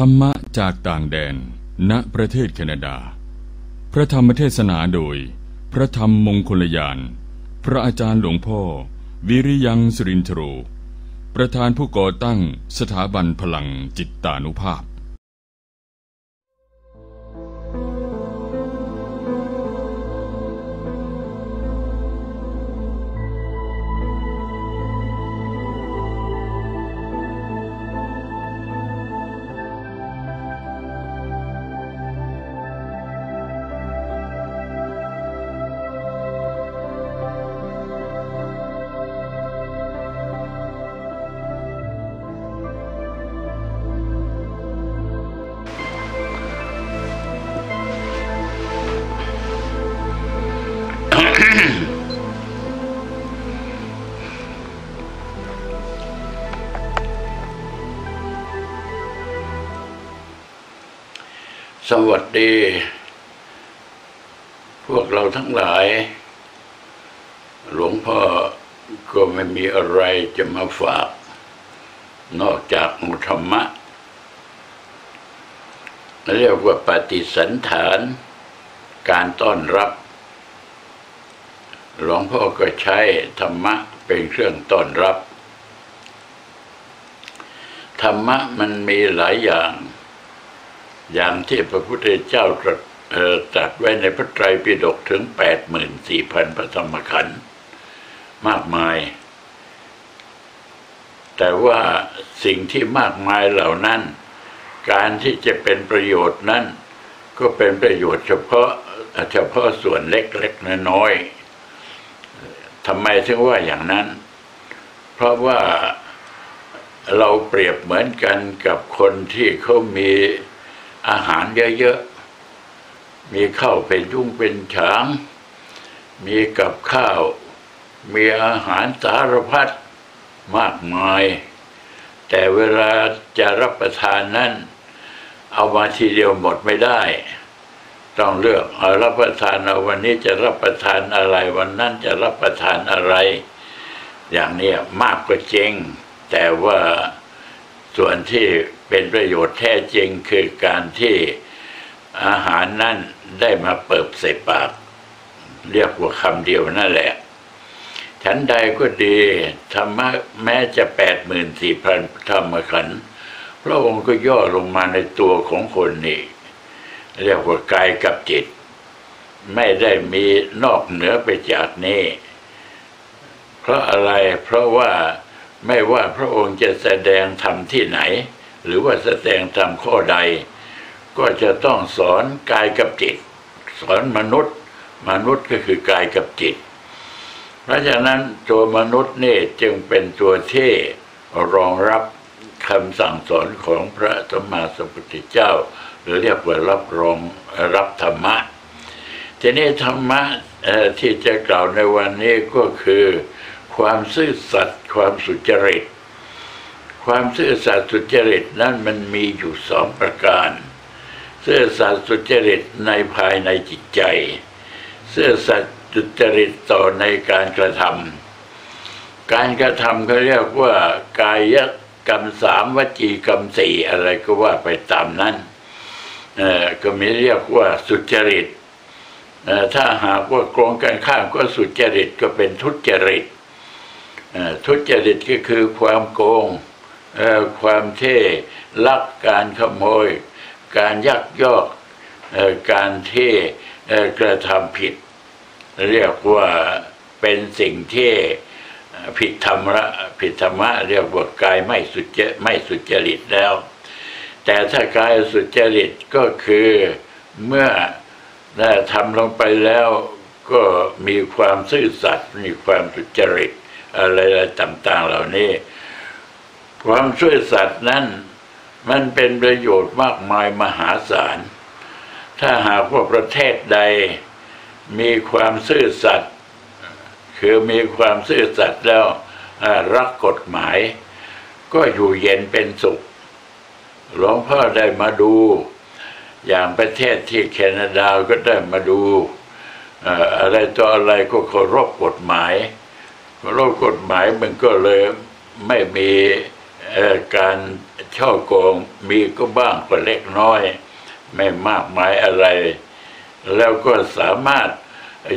ธรรมะจากต่างแดน ณ ประเทศแคนาดา พระธรรมเทศนาโดย พระธรรมมงคลยาน พระอาจารย์หลวงพ่อ วิริยังสุรินทโรประธานผู้ก่อตั้งสถาบันพลังจิตตานุภาพ สวัสดี พวกเราทั้งหลาย หลวงพ่อก็ไม่มีอะไรจะมาฝาก นอกจากมุธรรมะ เรียกว่าปฏิสันฐาน การต้อนรับ หลวงพ่อก็ใช้ธรรมะเป็นเครื่องต้อนรับ ธรรมะมันมีหลายอย่าง อย่างที่พระพุทธเจ้าตรัสเอ่อตรัสไว้ในพระไตรปิฎกถึงแปดหมื่นสี่พันพระธรรมขันธ์มากมาย แต่ว่าสิ่งที่มากมายเหล่านั้น การที่จะเป็นประโยชน์นั้น ก็เป็นประโยชน์เฉพาะเฉพาะส่วนเล็กๆน้อยๆทำไมถึงว่าอย่างนั้น เพราะว่าเราเปรียบเหมือนกันกับคนที่เขามี อาหารเยอะๆ มีข้าวเป็นยุ่งเป็นฉาง มีกับข้าว มีอาหารสารพัดมากมาย แต่เวลาจะรับประทานนั้น เอามาทีเดียวหมดไม่ได้ ต้องเลือกเอารับประทานเอาวันนี้จะรับประทานอะไร วันนั้นจะรับประทานอะไร อย่างนี้มากก็จริง แต่ว่า ส่วนที่เป็นประโยชน์แท้จริงคือการที่อาหารนั่นได้มาเปิบใส่ปาก เรียกว่าคำเดียวนั่นแหละ ฉันใดก็ดีธรรมะแม้จะแปดหมื่นสี่พันธรรมขันธ์พระองค์ก็ย่อลงมาในตัวของคนนี่เรียกว่ากายกับจิต ไม่ได้มีนอกเหนือไปจากนี้ เพราะอะไรเพราะว่า ไม่ว่าพระองค์จะแสดงธรรมที่ไหน หรือว่าแสดงธรรมข้อใด ก็จะต้องสอนกายกับจิต สอนมนุษย์ มนุษย์ก็คือกายกับจิต เพราะฉะนั้นตัวมนุษย์นี่จึงเป็นตัวที่รองรับคำสั่งสอนของพระสัมมาสัมพุทธเจ้า หรือเรียกว่ารับรองรับธรรมะทีนี้ธรรมะที่จะกล่าวในวันนี้ก็คือ ความซื่อสัตย์ความสุจริต ความซื่อสัตย์สุจริตนั้นมันมีอยู่สองประการ ซื่อสัตย์สุจริตในภายในจิตใจ ซื่อสัตย์สุจริตต่อในการกระทำการกระทำเขาเรียกว่ากายกรรมสามวจีกรรมสี่อะไรก็ว่าไปตามนั้นก็มีเรียกว่าสุจริตถ้าหากว่าโกงกันข้ามก็สุจริตก็เป็นทุจริต ทุจริตก็คือความโกงความเท่ลักการขโมย การยักยอกอการเท่เอ่อกระทำผิด เรียกว่าเป็นสิ่งที่ผิดธรรมะผิดธรรมะเรียกว่ากายไม่สุจไม่สุจริตแล้ว แต่ถ้ากายสุจริตก็คือเมื่อทำลงไปแล้วก็มีความซื่อสัตย์มีความสุจริต อะไรๆต่างๆเหล่านี้ ความซื่อสัตย์นั้นมันเป็นประโยชน์มากมายมหาศาล ถ้าหากว่าประเทศใดมีความซื่อสัตย์คือมีความซื่อสัตย์แล้วรักกฎหมาย ก็อยู่เย็นเป็นสุขหลวงพ่อได้มาดู อย่างประเทศที่แคนาดาก็ได้มาดู อะไรต่ออะไรก็เคารพกฎหมาย เคารพกฎหมายมันก็เลยไม่มีการช่อโกงมีก็บ้างก็เล็กน้อย ไม่มากมายอะไร แล้วก็สามารถ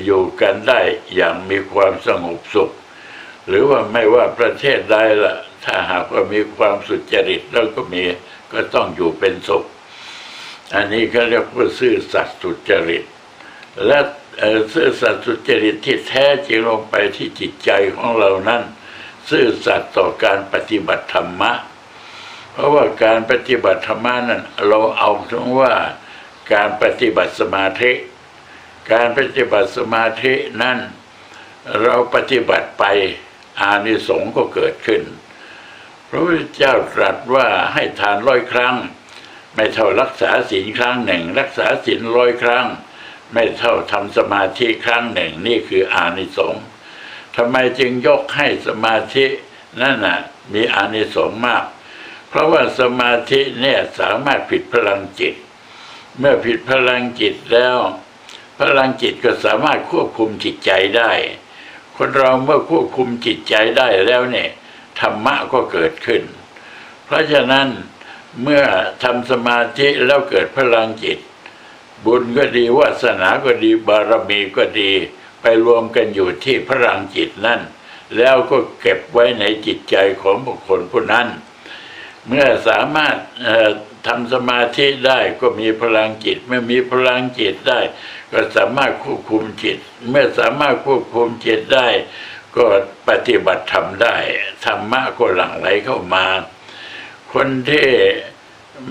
อยู่กันได้อย่างมีความสงบสุข หรือว่าไม่ว่าประเทศใดละถ้าหากว่ามีความสุจริตแล้วก็มีก็ต้องอยู่เป็นสุข อันนี้ก็เรียกว่าซื่อสัตย์สุจริต และ ซื่อสัตย์สุจริตที่แท้จริงลงไปที่จิตใจของเรานั้น ซื่อสัตย์ต่อการปฏิบัติธรรมะ เพราะว่าการปฏิบัติธรรมะนั้นเราเอาถึงว่าการปฏิบัติสมาธิ การปฏิบัติสมาธินั้น เราปฏิบัติไปอานิสงส์ก็เกิดขึ้น พระพุทธเจ้าตรัสว่าให้ทานร้อยครั้ง ไม่เท่ารักษาศีลครั้งหนึ่ง รักษาศีลร้อยครั้ง ไม่เท่าทำสมาธิครั้งหนึ่งนี่คืออานิสงส์ทำไมจึงยกให้สมาธินั่นน่ะมีอานิสงส์มาก เพราะว่าสมาธิเนี่ยสามารถผิดพลังจิต เมื่อผิดพลังจิตแล้ว พลังจิตก็สามารถควบคุมจิตใจได้ คนเราเมื่อควบคุมจิตใจได้แล้วเนี่ยธรรมะก็เกิดขึ้น เพราะฉะนั้นเมื่อทำสมาธิแล้วเกิดพลังจิต บุญก็ดีวาสนาก็ดีบารมีก็ดี ไปรวมกันอยู่ที่พลังจิตนั่น แล้วก็เก็บไว้ในจิตใจของบุคคลผู้นั้น เมื่อสามารถทำสมาธิได้ก็มีพลังจิต เมื่อมีพลังจิตได้ ก็สามารถควบคุมจิต เมื่อสามารถควบคุมจิตได้ ก็ปฏิบัติธรรมได้ธรรมะก็หลั่งไหลเข้ามา คนที่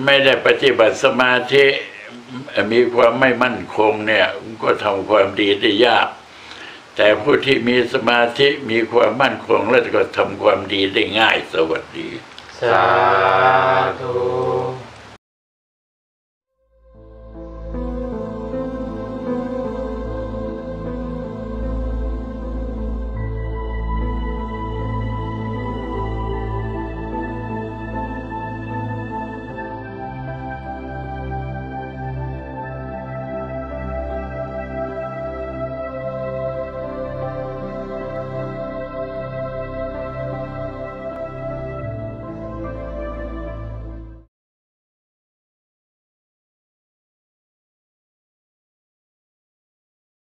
ไม่ได้ปฏิบัติสมาธิ มีความไม่มั่นคงเนี่ยก็ทำความดีได้ยาก แต่ผู้ที่มีสมาธิมีความมั่นคงแล้วก็ทำความดีได้ง่ายสวัสดี สาธุ